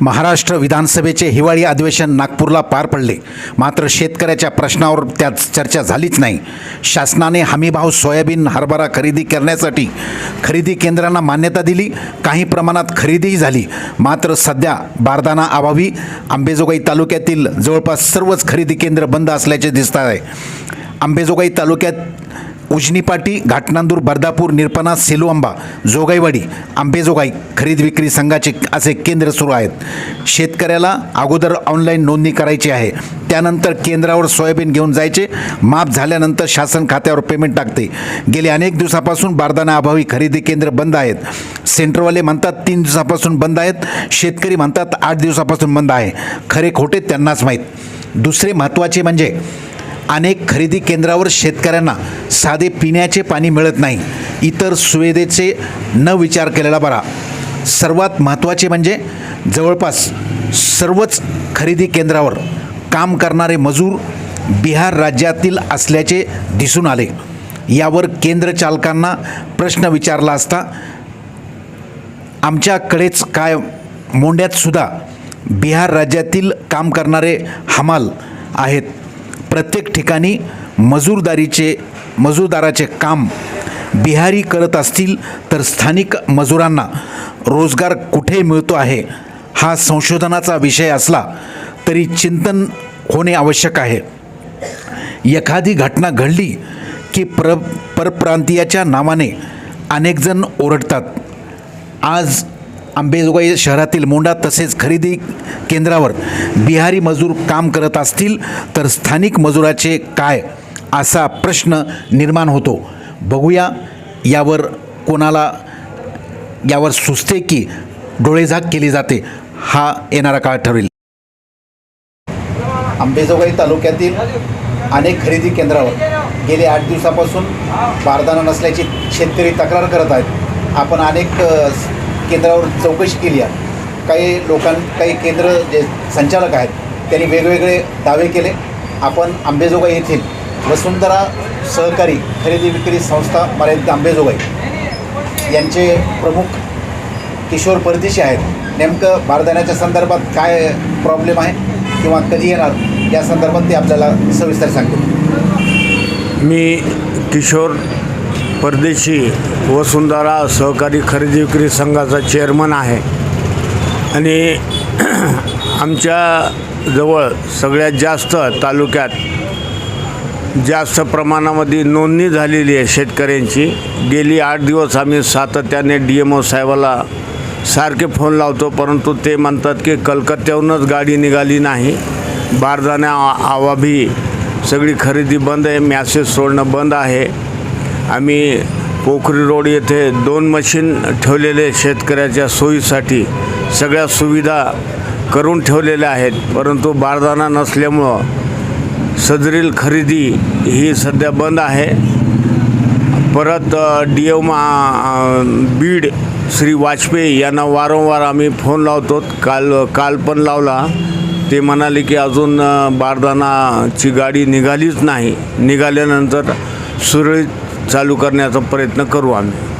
महाराष्ट्र विधानसभेचे हिवाळी अधिवेशन नागपूरला पार पडले. मात्र शेतकऱ्याच्या प्रश्नावर त्यात चर्चा झालीच नाही. शासनाने हमीभाव सोयाबीन हरभरा खरेदी करण्यासाठी खरेदी केंद्रांना मान्यता दिली. काही प्रमाणात खरेदीही झाली. मात्र सध्या बारदाना अभावी. आंबेजोगाई तालुक्यातील जवळपास सर्वच खरेदी केंद्र बंद असल्याचे दिसत आहे. आंबेजोगाई तालुक्यात उजनीपाटी घाटनांदूर बर्दापूर निरपणा सेलूआंबा जोगाईवाडी आंबेजोगाई खरेदी विक्री संघाचे असे केंद्र सुरू आहेत. शेतकऱ्याला अगोदर ऑनलाईन नोंदणी करायची आहे. त्यानंतर केंद्रावर सोयाबीन घेऊन जायचे. माफ झाल्यानंतर शासन खात्यावर पेमेंट टाकते. गेले अनेक दिवसापासून बारदाना अभावी खरेदी केंद्र बंद आहेत. सेंटरवाले म्हणतात तीन दिवसापासून बंद आहेत. शेतकरी म्हणतात आठ दिवसापासून बंद आहे. खरे खोटे त्यांनाच माहीत. दुसरे महत्त्वाचे म्हणजे अनेक खरेदी केंद्रावर शेतकऱ्यांना साधे पिण्याचे पाणी मिळत नाही. इतर सुविधेचे न विचार केलेला बरा. सर्वात महत्त्वाचे म्हणजे जवळपास सर्वच खरेदी केंद्रावर काम करणारे मजूर बिहार राज्यातील असल्याचे दिसून आले. यावर केंद्र चालकांना प्रश्न विचारला असता आमच्याकडेच काय मोंड्यातसुद्धा बिहार राज्यातील काम करणारे हमाल आहेत. प्रत्येक ठिकाणी मजूरदारीचे मजूरदाराचे काम बिहारी करत असतील तर स्थानिक मजुरांना रोजगार कुठे मिळतो आहे हा संशोधनाचा विषय असला तरी चिंतन होणे आवश्यक आहे. एखादी घटना घडली की प्र परप्रांतीयाच्या नावाने अनेकजण ओरडतात. आज आंबेजोगाई शहरातील मोंडा तसेच खरेदी केंद्रावर बिहारी मजूर काम करत असतील तर स्थानिक मजुराचे काय असा प्रश्न निर्माण होतो. बघूया यावर कोणाला यावर सुचते की डोळेझाक केली जाते हा येणारा काळ ठरेल. आंबेजोगाई तालुक्यातील अनेक खरेदी केंद्रावर गेले आठ दिवसापासून बारदाना नसल्याची शेतकरी तक्रार करत आहेत. आपण अनेक केंद्रावर चौकशी केली आहे. काही लोकां काही केंद्र जे संचालक आहेत त्यांनी वेगवेगळे दावे केले. आपण आंबेजोगाई येथील वसुंधरा सहकारी खरेदी विक्री संस्था मर्यादित आंबेजोगाई यांचे प्रमुख किशोर परदेशी आहेत. नेमकं बारदाण्याच्या संदर्भात काय प्रॉब्लेम आहे किंवा कधी येणार या संदर्भात ते आपल्याला सविस्तर सांगतील. मी किशोर परदेशी वसुंधरा सहकारी खरेदी विक्री संघाचा चेअरमन आहे. आणि आमच्या जवळ सगळ्यात जास्त तालुक्यात जास्त प्रमाणामध्ये नोंदणी झालेली आहे शेतकऱ्यांची. गेली आठ दिवस आम्ही सातत्याने डी एम ओ साहेबाला सारखे फोन लावतो परंतु ते म्हणतात की कलकत्त्याहूनच गाडी निघाली नाही. बारदाण्या आवाभी सगळी खरेदी बंद आहे मॅसेज सोडणं बंद आहे. आम्ही पोखरी रोड येथे दोन मशीन ठेवलेले शेतकऱ्याच्या सोयीसाठी. सगळ्या सुविधा करून ठेवलेल्या आहेत. परंतु बारदाना नसल्यामुळं सदरील खरेदी ही सध्या बंद आहे. परत डी एम बीड श्री वाजपेयी यांना वारंवार आम्ही फोन लावतो. काल काल पण लावला. ते म्हणाले की अजून बारदानाची गाडी निघालीच नाही. निघाल्यानंतर सुरळीत चालू करण्याचा प्रयत्न करू आम्ही.